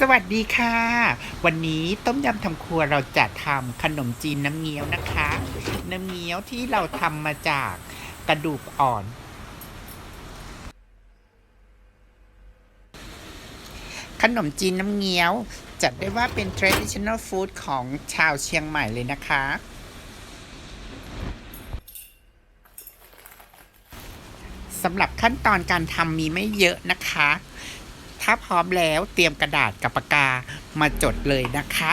สวัสดีค่ะ วันนี้ต้มยำทำครัวเราจะทำขนมจีนน้ำเงี้ยวนะคะ น้ำเงี้ยวที่เราทำมาจากกระดูกอ่อน ขนมจีนน้ำเงี้ยว จัดได้ว่าเป็น traditional food ของชาวเชียงใหม่เลยนะคะ สำหรับขั้นตอนการทำมีไม่เยอะนะคะ ถ้าพร้อมแล้วเตรียมกระดาษกับปากกามาจดเลยนะคะ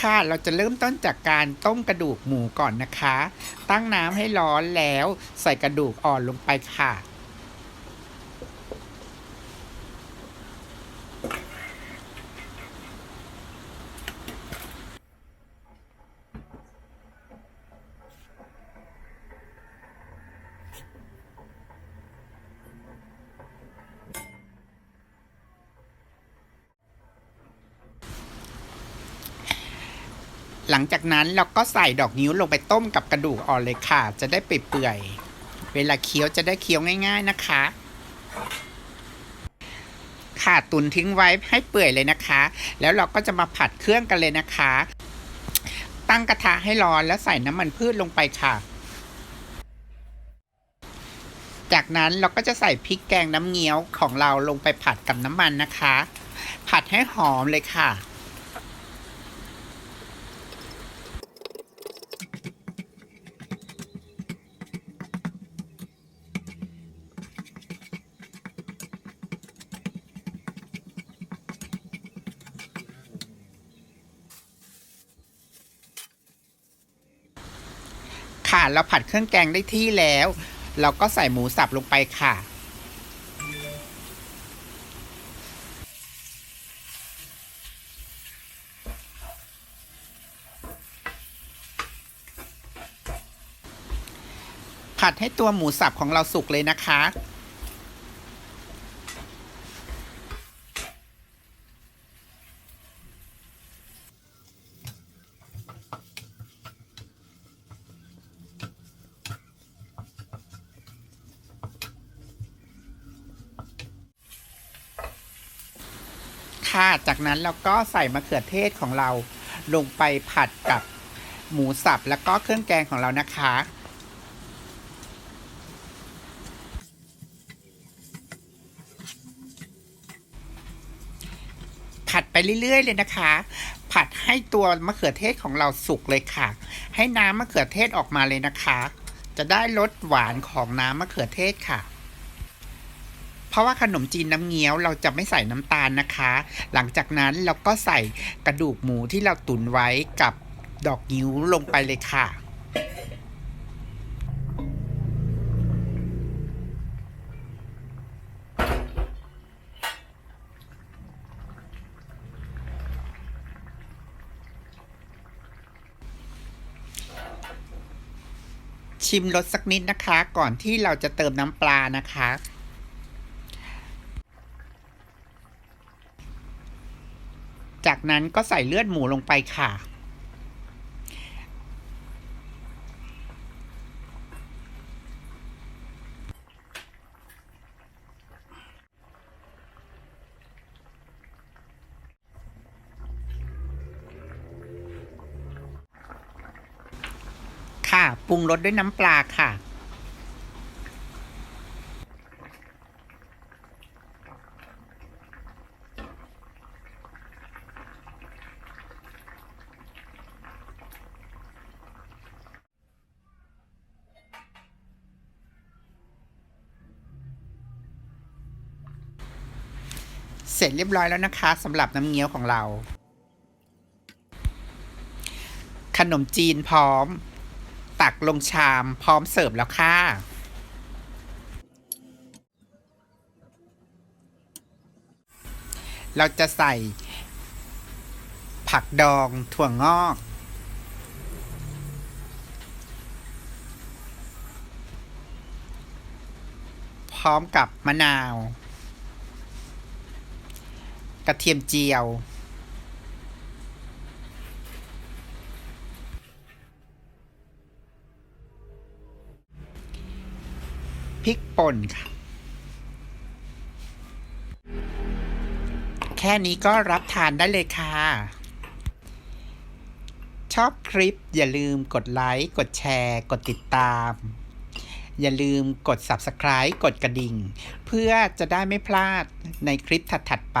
ค่ะเราจะเริ่มต้นจากการต้มกระดูกหมูก่อนนะคะ ตั้งน้ำให้ร้อนแล้วใส่กระดูกอ่อนลงไปค่ะ หลังจากนั้นเราก็ใส่ดอกนิ้วลงไปต้มกับกระดูกอ่อนเลยค่ะ จะได้เปื่อยๆเวลาเคี้ยวจะได้เคี้ยวง่าย ๆนะคะ ค่ะตุนทิ้งไว้ให้เปื่อยเลยนะคะ แล้วเราก็จะมาผัดเครื่องกันเลยนะคะ ตั้งกระทะให้ร้อนแล้วใส่น้ำมันพืชลงไปค่ะ จากนั้นเราก็จะใส่พริกแกงน้ำเงี้ยวของเราลงไปผัดกับน้ำมันนะคะ ผัดให้หอมเลยค่ะ ค่ะ เราผัดเครื่องแกงได้ที่แล้ว เราก็ใส่หมูสับลงไปค่ะ ผัดให้ตัวหมูสับของเราสุกเลยนะคะ ค่ะ จากนั้นเราก็ใส่มะเขือเทศของเราลงไปผัดกับหมูสับแล้วก็เครื่องแกงของเรานะคะ ผัดไปเรื่อย ๆ เลยนะคะ ผัดให้ตัวมะเขือเทศของเราสุกเลยค่ะ ให้น้ำมะเขือเทศออกมาเลยนะคะ จะได้รสหวานของน้ำมะเขือเทศค่ะ เพราะว่าขนมจีนน้ำเงี้ยวเราจะไม่ใส่น้ำตาลนะคะ หลังจากนั้นเราก็ใส่กระดูกหมูที่เราตุนไว้กับดอกนิ้วลงไปเลยค่ะชิมรสสักนิดนะคะ ก่อนที่เราจะเติมน้ำปลานะคะ จากนั้นก็ใส่เลือดหมูลงไปค่ะ ค่ะ ปรุงรสด้วยน้ำปลาค่ะ เสร็จเรียบร้อยแล้วนะคะสำหรับน้ำเงี้ยวของเรา ขนมจีนพร้อม ตักลงชามพร้อมเสิร์ฟแล้วค่ะเราจะใส่ ผักดองถั่วงอก พร้อมกับมะนาว กระเทียมเจียว พริกป่นค่ะ แค่นี้ก็รับทานได้เลยค่ะ ชอบคลิปอย่าลืมกดไลค์ กดแชร์ กดติดตามอย่าลืมกด subscribe กดกระดิ่ง เพื่อจะได้ไม่พลาดในคลิปถัด ๆ ไป